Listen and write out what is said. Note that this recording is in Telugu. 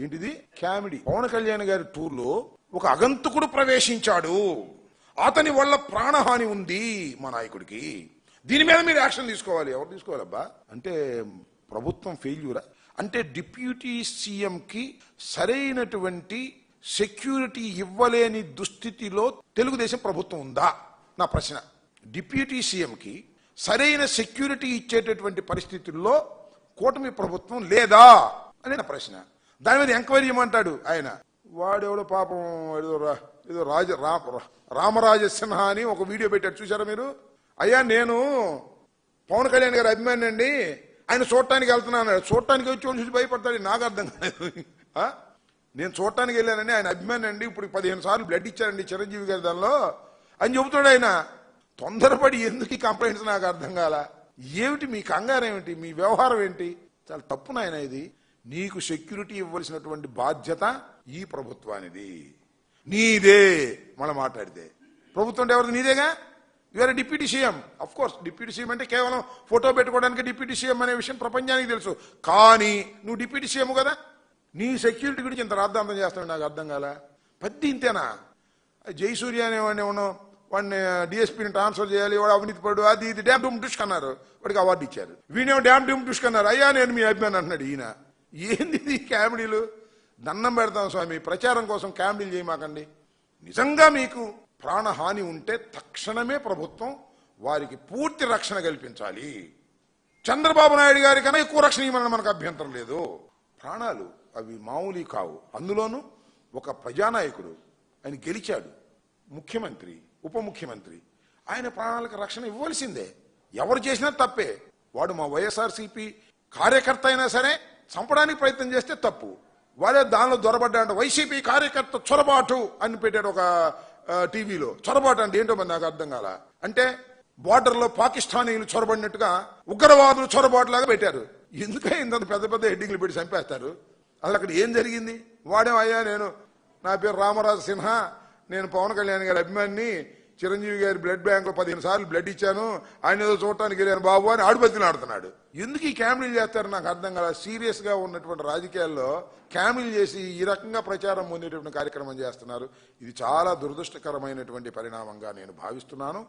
ఏంటిది? కామెడీ. పవన్ కళ్యాణ్ గారి టూర్లో ఒక అగంతుకుడు ప్రవేశించాడు. అతని వల్ల ప్రాణహాని ఉంది మా నాయకుడికి. దీని మీద మీరు యాక్షన్ తీసుకోవాలి. ఎవరు తీసుకోవాలబ్బా? అంటే ప్రభుత్వం ఫెయిల్యూరా? అంటే డిప్యూటీ సీఎంకి సరైనటువంటి సెక్యూరిటీ ఇవ్వలేని దుస్థితిలో తెలుగుదేశం ప్రభుత్వం ఉందా? నా ప్రశ్న. డిప్యూటీ సీఎంకి సరైన సెక్యూరిటీ ఇచ్చేటటువంటి పరిస్థితుల్లో కూటమి ప్రభుత్వం లేదా? అనే నా ప్రశ్న. దాని మీద ఎంక్వైరీ చేయమంటాడు ఆయన. వాడెవడో పాపం ఏదో రా- ఏదో రాజ రా- రామరాజ సిన్హా అని ఒక వీడియో పెట్టాడు. చూసారా మీరు? అయ్యా నేను పవన్ కళ్యాణ్ గారి అభిమాని అండి ఆయన చూడటానికి వెళ్తున్నాను చూడటానికి వచ్చి చూసి భయపడతాడు. నాకు అర్థం కాలేదు. నేను చూడటానికి వెళ్ళానండి ఆయన అభిమాని అండి ఇప్పుడు పదిహేను సార్లు బ్లడ్ ఇచ్చారండి చిరంజీవి గారి దానిలో. అని చెబుతాడు ఆయన. తొందరపడి ఎందుకు ఈ కంప్లైంట్స్ నాకు అర్థం కాల? ఏమిటి మీ కంగారు ఏమిటి మీ వ్యవహారం ఏంటి? చాలా తప్పు నాయన ఇది. నీకు సెక్యూరిటీ ఇవ్వాల్సినటువంటి బాధ్యత ఈ ప్రభుత్వానిది. నీదే మనం మాట్లాడితే. ప్రభుత్వం ఎవరిది? నీదేగా? Your deputy CM of course deputy CM అంటే కేవలం ఫోటో పెట్టుకోవడానికి డిప్యూటీ సీఎం అనే విషయం ప్రపంచానికి తెలుసు. కానీ నువ్వు డిప్యూటీ సీఎం కదా? నీ సెక్యూరిటీ గురించి ఇంత రాద్ధాంతం చేస్తావు నాకు అర్థం కాల. పెద్ద ఇంతేనా? జయసూర్య అనేవాడిని ఉన్నాం వాడిని డిఎస్పీని ట్రాన్స్ఫర్ చేయాలి వాడు అవినీతి పడు అది ఇది డ్యామ్ డూమ్ టుష్క్ అన్నారు. వాడికి అవార్డు ఇచ్చారు. వీడేమో డ్యామ్ డూమ్ టుష్క్ అన్నారు. అయ్యా నేను మీ అభిమాని అంటున్నాడు ఈయన. ఏంది ఇది కామెడీలు? దండం పెడతాం స్వామి ప్రచారం కోసం కామెడీలు చేయమాకండి. నిజంగా మీకు ప్రాణహాని ఉంటే తక్షణమే ప్రభుత్వం వారికి పూర్తి రక్షణ కల్పించాలి. చంద్రబాబు నాయుడు గారి కన్నా ఎక్కువ రక్షణ ఇవ్వాలని మనకు అభ్యంతరం లేదు. ప్రాణాలు అవి మామూలు కావు. అందులోనూ ఒక ప్రజానాయకుడు ఆయన గెలిచాడు. ముఖ్యమంత్రి ఉప ముఖ్యమంత్రి. ఆయన ప్రాణాలకు రక్షణ ఇవ్వాల్సిందే ఎవరు చేసినా తప్పే. వాడు మా వైఎస్ఆర్సీపీ కార్యకర్త అయినా సరే చంపడానికి ప్రయత్నం చేస్తే తప్పు. వాడే దానిలో దొరబడ్డా వైసీపీ కార్యకర్త చొరబాటు అని పెట్టాడు ఒక టీవీలో. చొరబాటు అంటే ఏంటో మరి నాకు అర్థం కాల. అంటే బార్డర్లో పాకిస్తానీలు చొరబడినట్టుగా ఉగ్రవాదులు చొరబాటులాగా పెట్టారు. ఎందుకే ఇంత పెద్ద పెద్ద హెడ్డింగ్లు పెట్టి చంపేస్తారు? అసలు అక్కడ ఏం జరిగింది? వాడేం అయ్యా నేను? నా పేరు రామరాజు సిన్హా నేను పవన్ కళ్యాణ్ గారి అభిమానిని. చిరంజీవి గారి బ్లడ్ బ్యాంక్లో పదిహేను సార్లు బ్లడ్ ఇచ్చాను. ఆయన ఏదో చూడటానికి వెళ్ళాను బాబు అని ఆడుబతిని ఆడుతున్నాడు. ఎందుకు ఈ క్యామిలీలు చేస్తారు నాకు అర్థం కదా సీరియస్గా ఉన్నటువంటి రాజకీయాల్లో క్యామిల్ చేసి ఈ రకంగా ప్రచారం పొందేటటువంటి కార్యక్రమం చేస్తున్నారు. ఇది చాలా దురదృష్టకరమైనటువంటి పరిణామంగా నేను భావిస్తున్నాను.